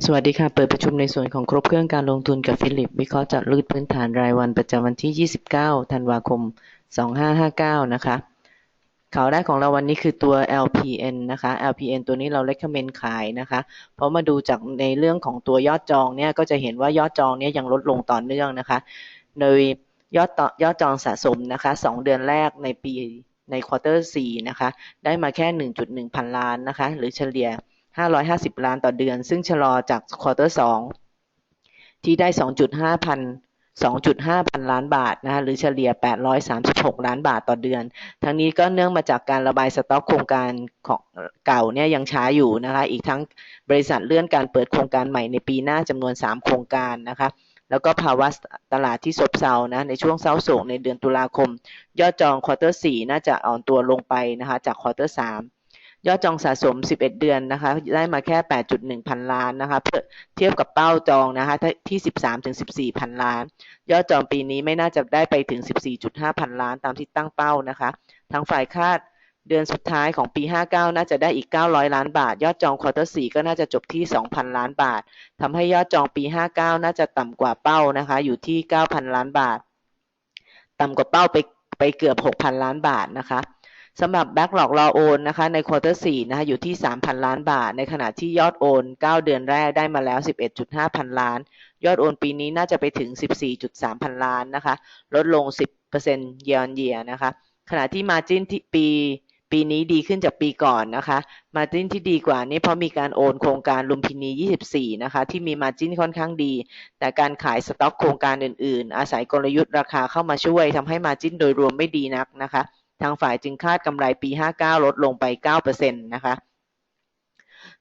สวัสดีค่ะ เปิดประชุมในส่วนของครบเครื่องการลงทุนกับฟิลิป วิเคราะห์จาะลึกพื้นฐานรายวันประจำวันที่ 29 ธันวาคม 2559 นะคะ ข่าวแรกของเราวันนี้คือตัว LPN นะคะ LPN ตัวนี้เรา recommend ขายนะคะ เพราะมาดูจากในเรื่องของตัวยอดจองเนี่ย ก็จะเห็นว่ายอดจองเนี่ยยังลดลงต่อเนื่องนะคะ โดยยอดต่อยอดจองสะสมนะคะ 2 เดือนแรกในปีในควอเตอร์4นะคะ ได้มาแค่ 1.1 พันล้านนะคะ หรือเฉลี่ย 550 ล้านต่อเดือน ซึ่งชะลอจากควอเตอร์2ที่ได้ 2.5 พัน 2.5 พันล้านบาทนะคะหรือเฉลี่ย 836 ล้านบาทต่อเดือน ทั้งนี้ก็เนื่องมาจากการระบายสต็อกโครงการของเก่าเนี่ยยังช้าอยู่นะคะ อีกทั้งบริษัทเลื่อนการเปิดโครงการใหม่ในปีหน้าจำนวน 3 โครงการนะคะแล้วก็ภาวะตลาดที่ซบเซานะในช่วงเซาโศกในเดือนตุลาคม ยอดจองควอเตอร์4น่าจะอ่อนตัวลงไปนะคะจากควอเตอร์3 ยอดจองสะสม 11 เดือนนะคะ ได้มาแค่ 8.1 พันล้านนะคะ เพื่อเทียบกับเป้าจองนะคะที่ 13ถึง14 พันล้าน ยอดจองปีนี้ไม่น่าจะได้ไปถึง 14.5 พันล้านตามที่ตั้งเป้านะคะ ทางฝ่ายคาดเดือนสุดท้ายของปี 59 น่าจะได้อีก 900 ล้านบาท ยอดจองควอเตอร์4ก็น่าจะจบที่ 2,000 ล้านบาท ทำให้ยอดจองปี 59 น่าจะต่ำกว่าเป้านะคะ อยู่ที่ 9,000 ล้านบาท ต่ำกว่าเป้าไปไปเกือบ 6,000 ล้านบาทนะคะ สำหรับแบ็กหลอกรอโอนนะคะในควอเตอร์4นะคะอยู่ที่ 3,000 ล้านบาท ในขณะที่ยอดโอน 9 เดือนแรกได้มาแล้ว 11.5 พันล้าน ยอดโอนปีนี้น่าจะไปถึง 14.3 พันล้านนะคะลดลง 10% year on year นะคะขณะที่มาจิ้นที่ปีปีนี้ดีขึ้นจากปีก่อนนะคะ มาจิ้นที่ดีกว่านี้เพราะมีการโอนโครงการลุมพินี 24 นะคะ ที่มีมาจิ้นค่อนข้างดี แต่การขายสต็อกโครงการอื่นๆ อาศัยกลยุทธ์ราคาเข้ามาช่วยทำให้มาจิ้นโดยรวมไม่ดีนักนะคะ ทางฝ่ายจึงคาดกำไรปี 59 ลดลงไป 9%นะคะ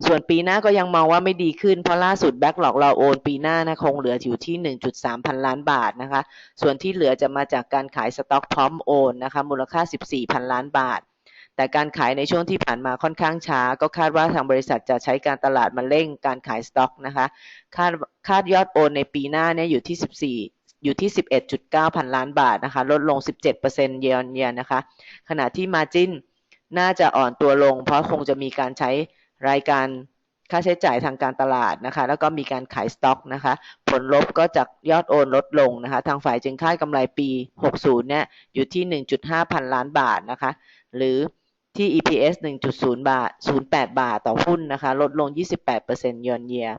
ส่วนปีหน้าก็ยังมองว่าไม่ดีขึ้น เพราะล่าสุดแบ็กหลอกเราโอนปีหน้านะคงเหลืออยู่ที่ 1.3 พันล้านบาทนะคะ ส่วนที่เหลือจะมาจากการขายสต็อกพร้อมโอนนะคะมูลค่า 14 พันล้านบาท แต่การขายในช่วงที่ผ่านมาค่อนข้างช้า ก็คาดว่าทางบริษัทจะใช้การตลาดมาเร่งการขายสต็อกนะคะ คาดคาดยอดโอนในปีหน้าเนี่ยอยู่ที่ 14 อยู่ที่ 11.9 พันล้านบาทนะคะ ลดลง 17%เยนเยนนะคะ ขณะที่ Margin น่าจะอ่อนตัวลง เพราะคงจะมีการใช้รายการค่าใช้จ่ายทางการตลาดนะคะ แล้วก็มีการขายสต็อกนะคะ ผลลบก็จากยอดโอนลดลงนะคะ ทางฝ่ายจึงคาดกำไรปี 60 เนี่ย อยู่ที่ 1.5 พันล้านบาทนะคะ หรือที่ EPS 1.0 บาท 08 บาทต่อหุ้นนะคะ ลดลง 28%เยนเยีย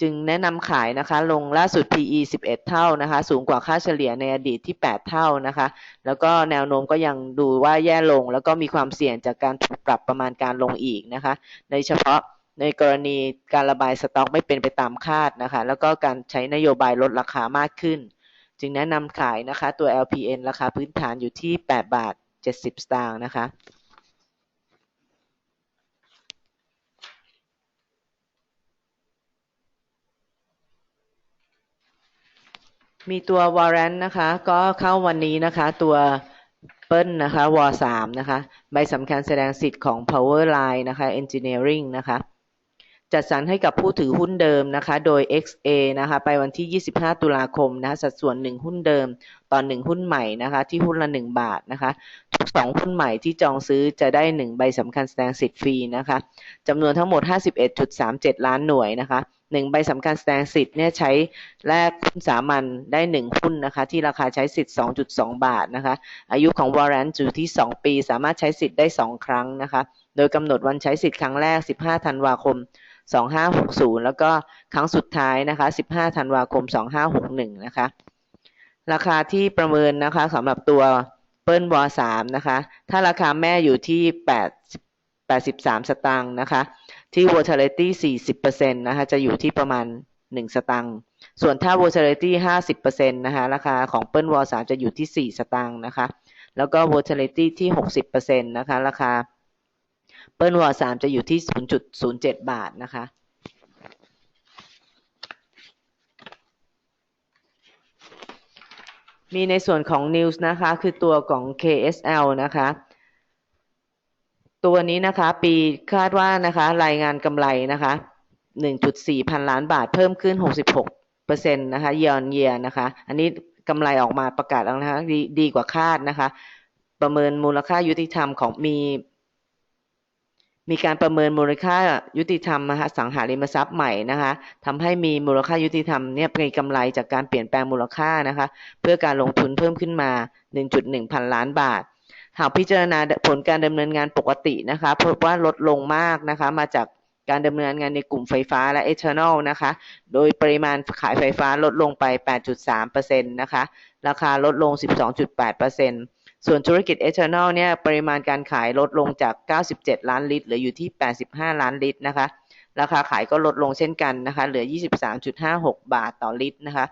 จึงแนะนำขายนะคะ ลงล่าสุด PE 11 เท่านะคะ สูงกว่าค่าเฉลี่ยในอดีตที่ 8 เท่านะคะ แล้วก็แนวโน้มก็ยังดูว่าแย่ลง แล้วก็มีความเสี่ยงจากการถูกปรับประมาณการลงอีกนะคะ ในเฉพาะในกรณีการระบายสต็อกไม่เป็นไปตามคาดนะคะ แล้วก็การใช้นโยบายลดราคามากขึ้น จึงแนะนำขายนะคะ ตัว LPN ราคาพื้นฐานอยู่ที่ 8 บาท 70 สตางค์นะคะ มีตัววอร์เรนนะคะ ก็เข้าวันนี้นะคะ ตัวเปิ้ลนะคะวอสามนะคะ ใบสำคัญแสดงสิทธิ์ของ Power Line นะคะ Engineering นะคะ จัดสรรให้กับผู้ถือหุ้นเดิมนะคะ โดย XA นะคะ ไปวันที่ 25 ตุลาคมนะคะ สัดส่วน 1 หุ้นเดิมตอน1หุ้นใหม่นะคะ ที่หุ้นละ 1 บาทนะคะทุก2หุ้นใหม่ที่จองซื้อจะได้ 1 ใบสำคัญแสดงสิทธิ์ฟรีนะคะจำนวนทั้งหมด 51.37 ล้านหน่วยนะคะ หนึ่งใบสำคัญแสดงสิทธิ์เนี่ยใช้แลกหุ้นสามัญได้หนึ่งหุ้นนะคะที่ราคาใช้สิทธิ์ 2.2 บาทนะคะอายุของวอร์เรนต์อยู่ที่ 2 ปี สามารถใช้สิทธิ์ได้ 2 ครั้งนะคะโดยกำหนดวันใช้สิทธิ์ครั้งแรก 15 ธันวาคม 2560 แล้วก็ครั้งสุดท้ายนะคะ 15 ธันวาคม 2561 นะคะราคาที่ประเมินนะคะสำหรับตัวเปิ้ลวอสามนะคะถ้าราคาแม่อยู่ที่ 8 83 สตางค์นะคะ ที่ volatility 40%นะคะจะอยู่ที่ประมาณ 1 สตังค์ส่วนถ้า volatility 50%นะคะราคาของเปิ้ลวอลสามจะอยู่ที่ 4 สตังค์นะคะแล้วก็ volatility ที่ 60%นะคะราคาเปิ้ลวอลสามจะอยู่ที่ 0.07 บาทนะคะมีในส่วนของ News นะคะ คือตัวของ KSL นะคะ ตัวนี้นะคะ ปีคาดว่านะคะ รายงานกำไรนะคะ1.4 พันล้านบาท เพิ่มขึ้น 66เปอร์เซ็นต์นะคะเยนเยียนะคะ อันนี้กำไรออกมาประกาศแล้วนะคะดีดีกว่าคาดนะคะ ประเมินมูลค่ายุติธรรมของมี มีการประเมินมูลค่ายุติธรรมอสังหาริมทรัพย์ใหม่นะคะทำให้มีมูลค่ายุติธรรมเนี่ยมีกำไรจากการเปลี่ยนแปลงมูลค่านะคะ เพื่อการลงทุนเพิ่มขึ้นมา 1.1 พันล้านบาท หากพิจารณาผลการดำเนินงานปกตินะคะพบว่าลดลงมากนะคะมาจากการดำเนินงานในกลุ่มไฟฟ้าและ Eternal นะคะ โดยปริมาณขายไฟฟ้าลดลงไป 8.3%นะคะ ราคาลดลง 12.8%ส่วนธุรกิจ Eternal เนี่ยปริมาณการขายลดลงจาก 97 ล้านลิตรเหลืออยู่ที่ 85 ล้านลิตรนะคะ ราคาขายก็ลดลงเช่นกันนะคะ เหลือ 23.56 บาทต่อลิตรนะคะ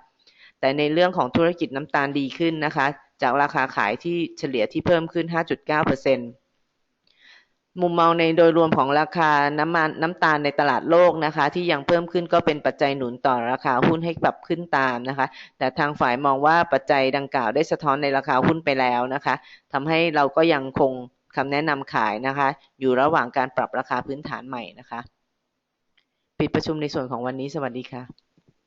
แต่ในเรื่องของธุรกิจน้ำตาลดีขึ้นนะคะ จากราคาขายที่เฉลี่ยที่เพิ่มขึ้น 5.9%มุมมองในโดยรวมของราคาน้ำมันน้ำตาลในตลาดโลกนะคะ ที่ยังเพิ่มขึ้นก็เป็นปัจจัยหนุนต่อราคาหุ้นให้ปรับขึ้นตามนะคะ แต่ทางฝ่ายมองว่าปัจจัยดังกล่าวได้สะท้อนในราคาหุ้นไปแล้วนะคะทำให้เราก็ยังคงคำแนะนำขายนะคะ อยู่ระหว่างการปรับราคาพื้นฐานใหม่นะคะ ปิดประชุมในส่วนของวันนี้สวัสดีค่ะ